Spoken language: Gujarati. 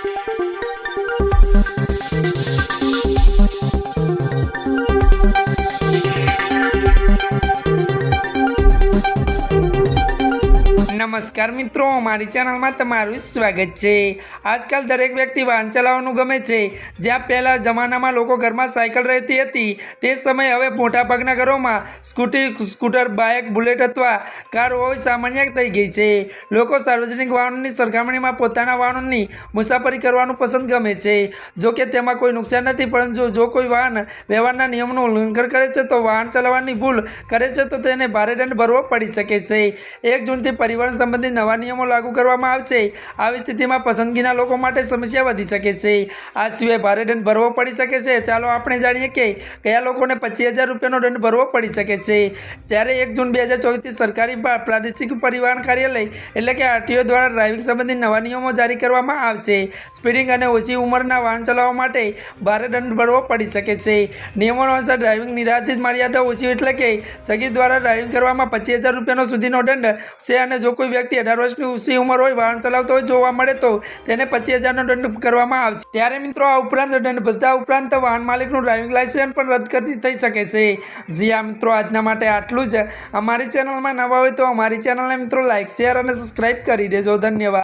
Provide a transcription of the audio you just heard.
Thank you. નમસ્કાર મિત્રો, મારી ચેનલમાં તમારું સ્વાગત છે. આજકાલ દરેક વ્યક્તિ વાહન ચલાવવાનું ગમે છે. જ્યાં પહેલાં જમાનામાં લોકો ઘરમાં સાયકલ રહેતી હતી, તે સમયે હવે મોટાભાગના ઘરોમાં સ્કૂટી, સ્કૂટર, બાઇક, બુલેટ અથવા કાર હોવી સામાન્ય થઈ ગઈ છે. લોકો સાર્વજનિક વાહનોની સરખામણીમાં પોતાના વાહનોની મુસાફરી કરવાનું પસંદ ગમે છે. જો કે તેમાં કોઈ નુકસાન નથી, પરંતુ જો કોઈ વાહન વ્યવહારના નિયમનું ઉલ્લંઘન કરે છે, તો વાહન ચલાવવાની ભૂલ કરે છે, તો તેને ભારે દંડ ભરવો પડી શકે છે. એક જૂનથી પરિવહન સંબંધિત નવા નિયમો લાગુ કરવામાં આવશે. આવી સ્થિતિમાં પસંદગીના લોકો માટે સમસ્યા વધી શકે છે. આ સિવાય ભારે દંડ ભરવો પડી શકે છે. ચાલો આપણે જાણીએ કે કયા લોકોને પચીસ હજાર રૂપિયાનો દંડ ભરવો પડી શકે છે. ત્યારે એક જૂન બે હજાર ચોવીસથી સરકારી પ્રા- પ્રાદેશિક પરિવહન કાર્યાલય, એટલે કે આરટીઓ દ્વારા ડ્રાઇવિંગ સંબંધિત નવા નિયમો જારી કરવામાં આવશે. સ્પીડિંગ અને ઓછી ઉંમરના વાહન ચલાવવા માટે ભારે દંડ ભરવો પડી શકે છે. નિયમો અનુસાર ડ્રાઇવિંગ નિરાધિત મર્યાદા ઓછી એટલે કે સગીર દ્વારા ડ્રાઇવિંગ કરવામાં પચીસ હજાર રૂપિયાનો સુધીનો દંડ છે અને જો કોઈ વ્યક્તિ અઢાર વર્ષની ઊંચી ઉંમર હોય, વાહન ચલાવતો હોય, જોવા મળે તો તેને પચીસ હજારનો દંડ કરવામાં આવશે. ત્યારે મિત્રો આ ઉપરાંત દંડ બધા ઉપરાંત વાહન માલિકનું ડ્રાઇવિંગ લાયસન્સ પણ રદ કરતી થઈ શકે છે. જી આ મિત્રો, આજના માટે આટલું જ. અમારી ચેનલમાં નવા હોય તો અમારી ચેનલને મિત્રો લાઇક શેર અને સબસ્ક્રાઇબ કરી દેજો. ધન્યવાદ.